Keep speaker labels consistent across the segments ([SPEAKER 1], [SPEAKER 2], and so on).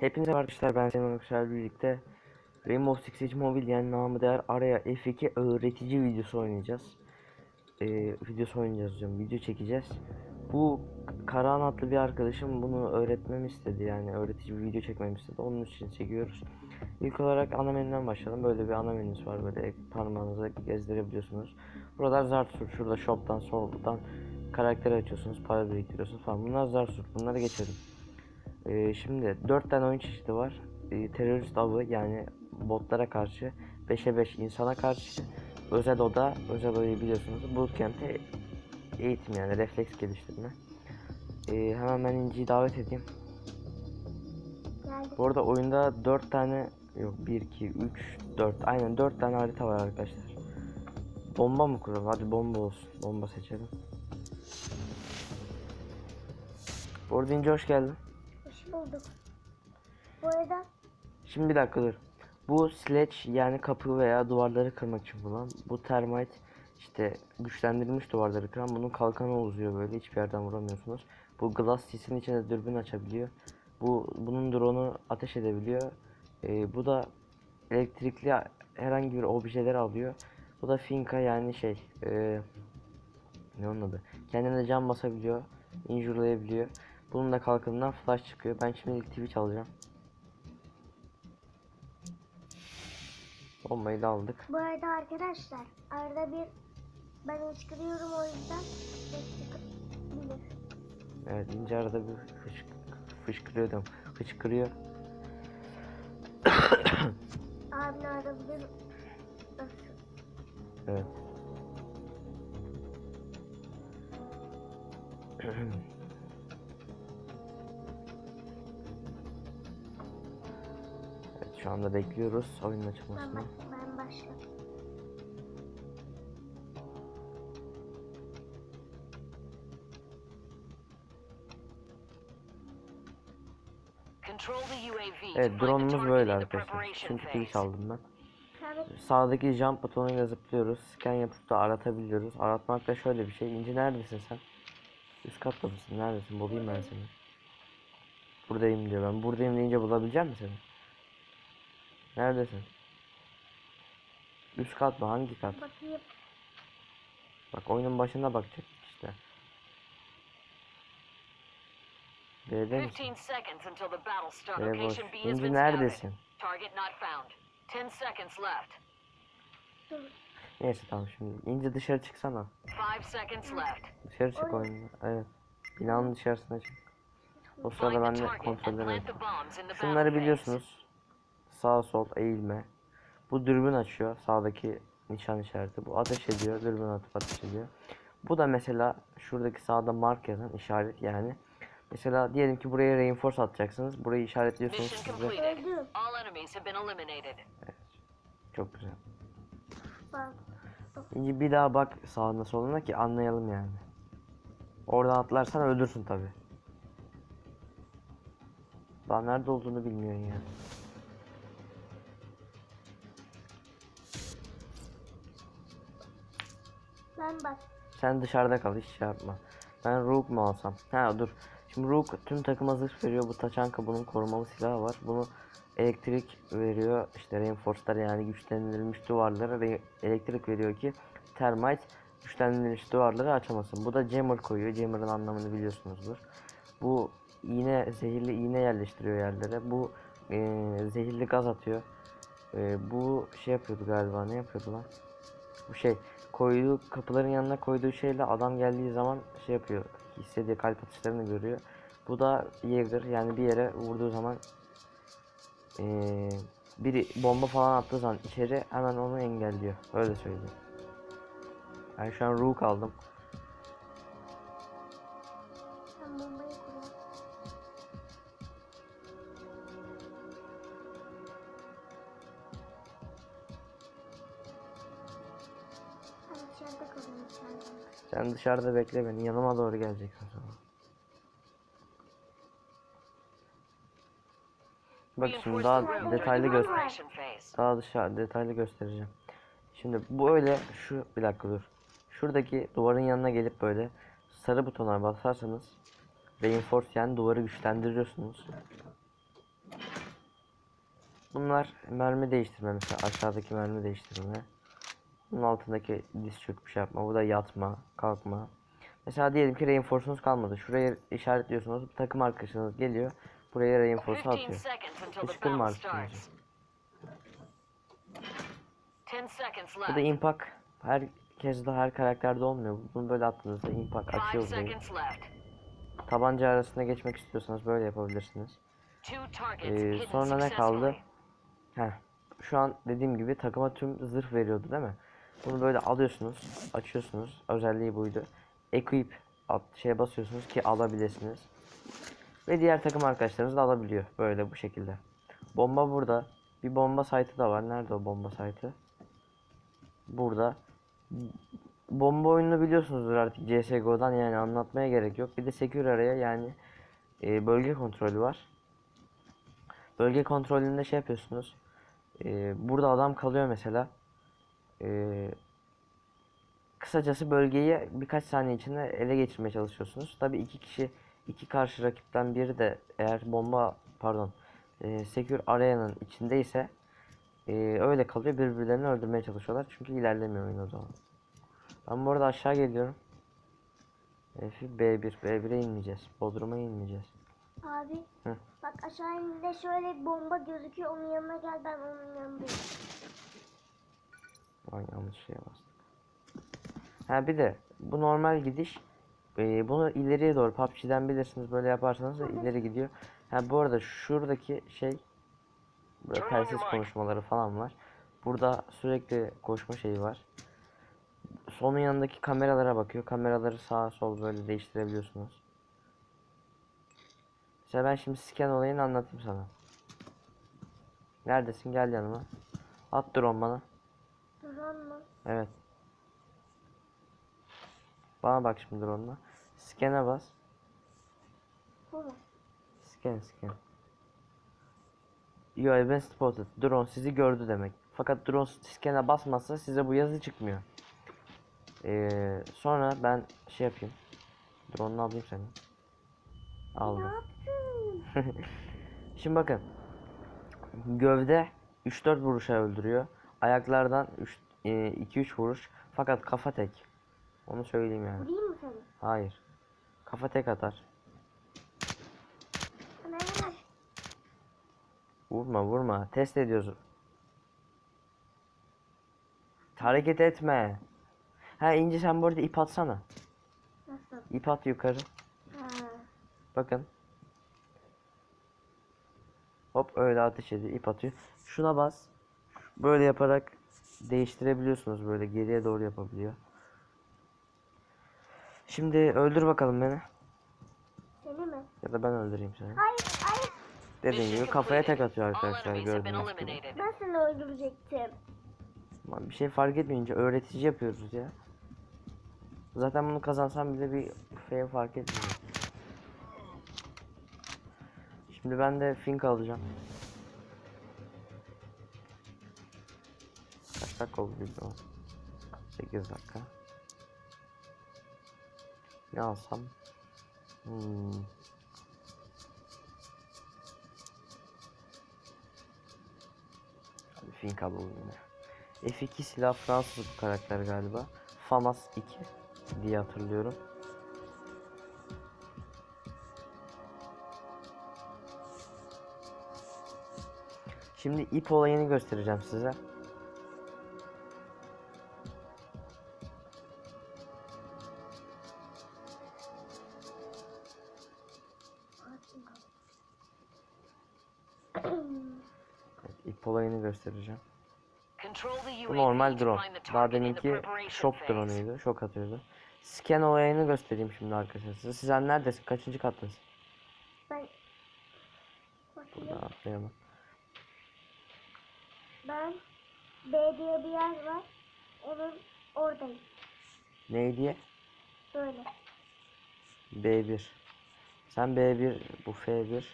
[SPEAKER 1] Hepinize arkadaşlar ben Selim Akışar birlikte Rainbow Six Siege Mobile yani namı değer araya F2 öğretici videosu oynayacağız. Ee, videosu oynayacağız diyorum video çekeceğiz. Bu Karahan adlı bir arkadaşım bunu öğretmemi istedi yani öğretici bir video çekmemi istedi onun için çekiyoruz. İlk olarak ana menüden başlayalım böyle bir ana menüsü var böyle parmağınıza gezdirebiliyorsunuz. Buralar Zartsur şurada shop'tan soldan karakter açıyorsunuz para biriktiriyorsunuz falan bunlar Zartsur bunları geçelim. Ee, şimdi 4 tane oyun çeşidi var. Ee, terörist avı yani botlara karşı 5'e 5 insana karşı özel oda, özel odayı biliyorsunuz. Bootcamp'te eğitim yani refleks geliştirme. Ee, hemen ben İnci'yi davet edeyim. Bu arada oyunda 4 tane yok 1 2 3 4 aynen 4 tane harita var arkadaşlar. Bomba mı kuralım? Hadi bomba olsun. Bomba seçelim. Bu arada İnci hoş geldin.
[SPEAKER 2] Bulduk. Bu arada
[SPEAKER 1] Şimdi bir dakika dur. Bu sledge yani kapı veya duvarları kırmak için kullan. Bu termite işte güçlendirilmiş duvarları kıran. Bunun kalkanı uzuyor böyle hiçbir yerden vuramıyorsunuz. Bu glass sisin içinde dürbün açabiliyor. Bu bunun drone'u ateş edebiliyor. Ee, bu da elektrikli herhangi bir objeleri alıyor. Bu da finka yani şey ee, ne onun adı? Kendine cam basabiliyor. Injure'layabiliyor. Bunun da kalkanından flash çıkıyor. Ben şimdi Twitch alacağım. Bombayı da aldık.
[SPEAKER 2] bu arada arkadaşlar arada bir ben hıçkırıyorum o yüzden bilir.
[SPEAKER 1] Evet ince arada bir fışk fışkırıyor diyorum. Fışkırıyor.
[SPEAKER 2] Abin arada bilir.
[SPEAKER 1] Evet. Şu anda bekliyoruz oyunun
[SPEAKER 2] Ben,
[SPEAKER 1] açılmasını.
[SPEAKER 2] bak, ben başladım.
[SPEAKER 3] Control the UAV to
[SPEAKER 1] Evet drone'umuz böyle arkadaşlar. Şimdi kill aldım ben. Sağdaki jump butonuyla zıplıyoruz. Scan yapıp da aratabiliyoruz. Aratmak da şöyle bir şey. İnci neredesin sen? Üst katta mısın? Neredesin? Bulayım ben seni. Buradayım diyor. Ben buradayım deyince bulabilecek misin seni? Neredesin? Üst kat mı? Hangi kat?
[SPEAKER 2] bakayım.
[SPEAKER 1] Bak oyunun başında bakacak işte. B'de misin?
[SPEAKER 3] 15 seconds until the battle start.
[SPEAKER 1] B'de boş.
[SPEAKER 3] Location B
[SPEAKER 1] İnci
[SPEAKER 3] been
[SPEAKER 1] neredesin?
[SPEAKER 3] scouted. Target not found. 10 seconds left.
[SPEAKER 2] Dur.
[SPEAKER 1] Neyse tamam şimdi. İnci dışarı çıksana.
[SPEAKER 3] 5 seconds left.
[SPEAKER 1] Dışarı çık
[SPEAKER 2] Oy.
[SPEAKER 1] oyundan. Evet. Binanın dışarısına çık. O sırada ben de
[SPEAKER 3] the battle
[SPEAKER 1] Şunları biliyorsunuz. Sağ sol eğilme. Bu dürbün açıyor. Sağdaki nişan işareti. Bu ateş ediyor. Dürbün atıp ateş ediyor. Bu da mesela şuradaki sağda mark yazan işaret yani. Mesela diyelim ki buraya reinforce atacaksınız. Burayı işaretliyorsunuz size.
[SPEAKER 3] eliminated.
[SPEAKER 1] Çok güzel.
[SPEAKER 2] Bak.
[SPEAKER 1] Bir daha bak sağına soluna ki anlayalım yani. Oradan atlarsan ölürsün tabi. Daha nerede olduğunu bilmiyorsun ya.
[SPEAKER 2] Ben bak.
[SPEAKER 1] Sen dışarıda kal hiç şey yapma. Ben Rook mu alsam? Ha dur. Şimdi Rook tüm takıma zırh veriyor. Bu Taçanka bunun korumalı silahı var. Bunu elektrik veriyor. İşte reinforce'lar yani güçlendirilmiş duvarlara elektrik veriyor ki termite güçlendirilmiş duvarları açamasın. Bu da jammer koyuyor. Jammer'ın anlamını biliyorsunuzdur. Bu iğne zehirli iğne yerleştiriyor yerlere. Bu eee, zehirli gaz atıyor. Eee, bu şey yapıyordu galiba. Ne yapıyordu lan? Bu şey koyduğu kapıların yanına koyduğu şeyle adam geldiği zaman şey yapıyor. Hissediyor kalp atışlarını görüyor. Bu da Jäger yani bir yere vurduğu zaman eee biri bomba falan attığı zaman içeri hemen onu engelliyor. Öyle söyleyeyim. Ben şu an Rook aldım.
[SPEAKER 2] Dışarıda kalayım içeride.
[SPEAKER 1] Sen dışarıda bekle beni. Yanıma doğru geleceksin sonra. Bak şimdi daha detaylı göster. Daha dışarı detaylı göstereceğim. Şimdi bu öyle şu bir dakika dur. Şuradaki duvarın yanına gelip böyle sarı butona basarsanız reinforce yani duvarı güçlendiriyorsunuz. Bunlar mermi değiştirme mesela aşağıdaki mermi değiştirme. Bunun altındaki diz çöküp şey yapma. Bu da yatma, kalkma. Mesela diyelim ki reinforce'unuz kalmadı. Şuraya işaretliyorsunuz. Takım arkadaşınız geliyor. Buraya reinforce
[SPEAKER 3] 15
[SPEAKER 1] atıyor. Hiç kırma
[SPEAKER 3] battle
[SPEAKER 1] artık
[SPEAKER 3] starts. 10 seconds
[SPEAKER 1] Bu da impact. Herkes de her karakterde olmuyor. Bunu böyle attığınızda impact
[SPEAKER 3] 5
[SPEAKER 1] açıyor burayı. Tabanca arasında geçmek istiyorsanız böyle yapabilirsiniz. Ee, sonra ne kaldı? Heh. Şu an dediğim gibi takıma tüm zırh veriyordu değil mi? Bunu böyle alıyorsunuz, açıyorsunuz. Özelliği buydu. Equip alt şeye basıyorsunuz ki alabilirsiniz. Ve diğer takım arkadaşlarınız da alabiliyor. Böyle bu şekilde. Bomba burada. Bir bomba site'ı da var. Nerede o bomba site'ı? Burada. Bomba oyununu biliyorsunuzdur artık CSGO'dan yani anlatmaya gerek yok. Bir de secure araya yani e, bölge kontrolü var. Bölge kontrolünde şey yapıyorsunuz. Ee, burada adam kalıyor mesela. Ee, kısacası bölgeyi birkaç saniye içinde ele geçirmeye çalışıyorsunuz. Tabi iki kişi, iki karşı rakipten biri de eğer bomba, pardon, e, secure area'nın içindeyse e, öyle kalıyor. Birbirlerini öldürmeye çalışıyorlar. Çünkü ilerlemiyor oyun o zaman. Ben bu arada aşağı geliyorum. F B1, B1'e inmeyeceğiz. Bodrum'a inmeyeceğiz.
[SPEAKER 2] Abi.
[SPEAKER 1] Hı.
[SPEAKER 2] Bak aşağı ininde şöyle bir bomba gözüküyor. Onun yanına gel ben onun yanındayım.
[SPEAKER 1] Ay yanlış şeye bastık. Ha bir de bu normal gidiş. Ee, bunu ileriye doğru PUBG'den bilirsiniz böyle yaparsanız da ileri gidiyor. Ha bu arada şuradaki şey böyle telsiz konuşmaları falan var. Burada sürekli koşma şeyi var. Sonun yanındaki kameralara bakıyor. Kameraları sağa sol böyle değiştirebiliyorsunuz. Mesela ben şimdi scan olayını anlatayım sana. Neredesin? Gel yanıma. At drone bana.
[SPEAKER 2] Drone mu?
[SPEAKER 1] Evet. Bana bak şimdi drone'la. Scan'e bas.
[SPEAKER 2] Bu mu?
[SPEAKER 1] Scan scan. You have been spotted. Drone sizi gördü demek. Fakat drone scan'e basmazsa size bu yazı çıkmıyor. Ee, sonra ben şey yapayım. Drone'unu alayım seni.
[SPEAKER 2] Ne
[SPEAKER 1] Aldım.
[SPEAKER 2] yaptın?
[SPEAKER 1] Şimdi bakın. Gövde 3-4 vuruşa öldürüyor. Ayaklardan 2-3 vuruş. Fakat kafa tek. Onu söyleyeyim yani.
[SPEAKER 2] Vurayım mı seni?
[SPEAKER 1] Hayır. Kafa tek atar. Vurma vurma. Test ediyoruz. Hareket etme. Ha İnci sen bu arada ip atsana.
[SPEAKER 2] Nasıl?
[SPEAKER 1] İp at yukarı.
[SPEAKER 2] Ha.
[SPEAKER 1] Bakın. Hop öyle ateş ediyor. ip atıyor. Şuna bas. Böyle yaparak değiştirebiliyorsunuz böyle geriye doğru yapabiliyor. Şimdi öldür bakalım beni.
[SPEAKER 2] Seni mi?
[SPEAKER 1] Ya da ben öldüreyim seni.
[SPEAKER 2] Hayır, hayır.
[SPEAKER 1] Dediğim gibi kafaya tek atıyor arkadaşlar gördüğünüz gibi.
[SPEAKER 2] Ben seni öldürecektim.
[SPEAKER 1] Bir şey fark etmeyince öğretici yapıyoruz ya. Zaten bunu kazansam bile bir şey fark etmiyor. Şimdi ben de Fink alacağım. Dakika oldu bilmiyorum. 8 dakika. Ne alsam? Hmm. Hadi Fink alalım yine. F2 silah Fransız bu karakter galiba. FAMAS 2 diye hatırlıyorum. Şimdi ip olayını göstereceğim size. Evet, ip olayını göstereceğim. Bu normal drone. Daha deminki şok drone'uydu. Şok atıyordu. Scan olayını göstereyim şimdi arkadaşlar size. Sizler neredesin? Kaçıncı kattasın?
[SPEAKER 2] Ben...
[SPEAKER 1] Buradan atlayalım.
[SPEAKER 2] Ben B diye bir yer var. Onun oradayım.
[SPEAKER 1] Ne diye?
[SPEAKER 2] Böyle.
[SPEAKER 1] B1. Sen B1, bu F1.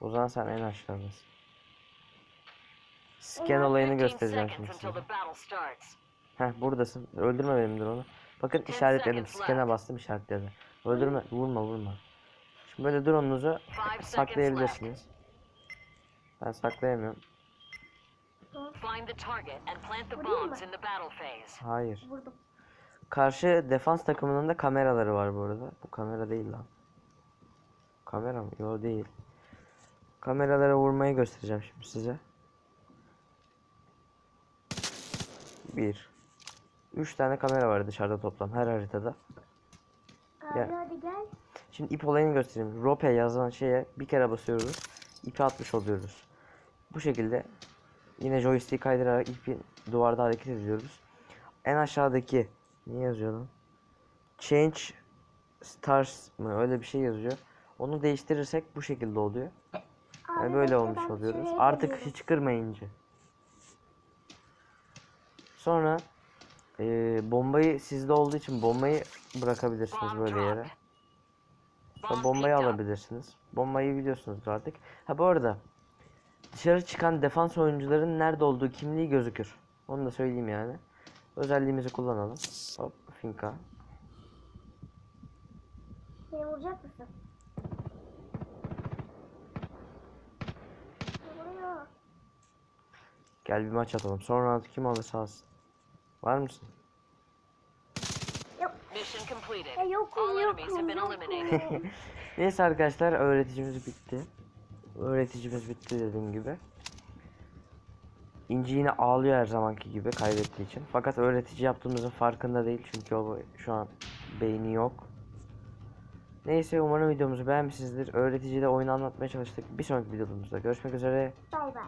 [SPEAKER 1] O zaman sen en aşağıdasın. Scan olayını
[SPEAKER 3] 15
[SPEAKER 1] göstereceğim şimdi size. Heh buradasın. Öldürme benimdir onu. Bakın işaretledim. Scan'e bastım işaretledi. Öldürme, vurma vurma. Şimdi böyle drone'unuzu saklayabilirsiniz. Ben saklayamıyorum. Hayır.
[SPEAKER 2] Vurdum.
[SPEAKER 1] Karşı defans takımının da kameraları var bu arada. Bu kamera değil lan. Kamera mı? Yok değil. Kameralara vurmayı göstereceğim şimdi size. Bir. Üç tane kamera var dışarıda toplam her haritada.
[SPEAKER 2] Abi
[SPEAKER 1] Gel.
[SPEAKER 2] hadi gel.
[SPEAKER 1] Şimdi ip olayını göstereyim. Rope yazan şeye bir kere basıyoruz. İpi atmış oluyoruz. Bu şekilde yine joystick kaydırarak ipi duvarda hareket ediyoruz. En aşağıdaki ne yazıyor lan? Change stars mı öyle bir şey yazıyor. Onu değiştirirsek bu şekilde oluyor. Yani böyle olmuş oluyoruz. Artık hiç kırmayınca. Sonra eee, bombayı sizde olduğu için bombayı bırakabilirsiniz böyle yere. Sonra
[SPEAKER 3] Bomb
[SPEAKER 1] bombayı alabilirsiniz. Bombayı biliyorsunuz artık. Ha bu arada dışarı çıkan defans oyuncuların nerede olduğu kimliği gözükür. Onu da söyleyeyim yani. Özelliğimizi kullanalım. Hop finka.
[SPEAKER 2] Beni vuracak mısın?
[SPEAKER 1] Gel bir maç atalım. Sonra artık kim alırsa alsın. Var mısın?
[SPEAKER 3] Mission completed.
[SPEAKER 2] Yokum
[SPEAKER 3] All enemies have
[SPEAKER 2] yokum
[SPEAKER 3] been
[SPEAKER 2] yokum.
[SPEAKER 3] eliminated.
[SPEAKER 1] Neyse arkadaşlar öğreticimiz bitti. Öğreticimiz bitti dediğim gibi. İnci yine ağlıyor her zamanki gibi kaybettiği için. Fakat öğretici yaptığımızın farkında değil çünkü o şu an beyni yok. Neyse umarım videomuzu beğenmişsinizdir. Öğreticiyle oyunu anlatmaya çalıştık. Bir sonraki videomuzda görüşmek üzere.
[SPEAKER 2] Bay bay.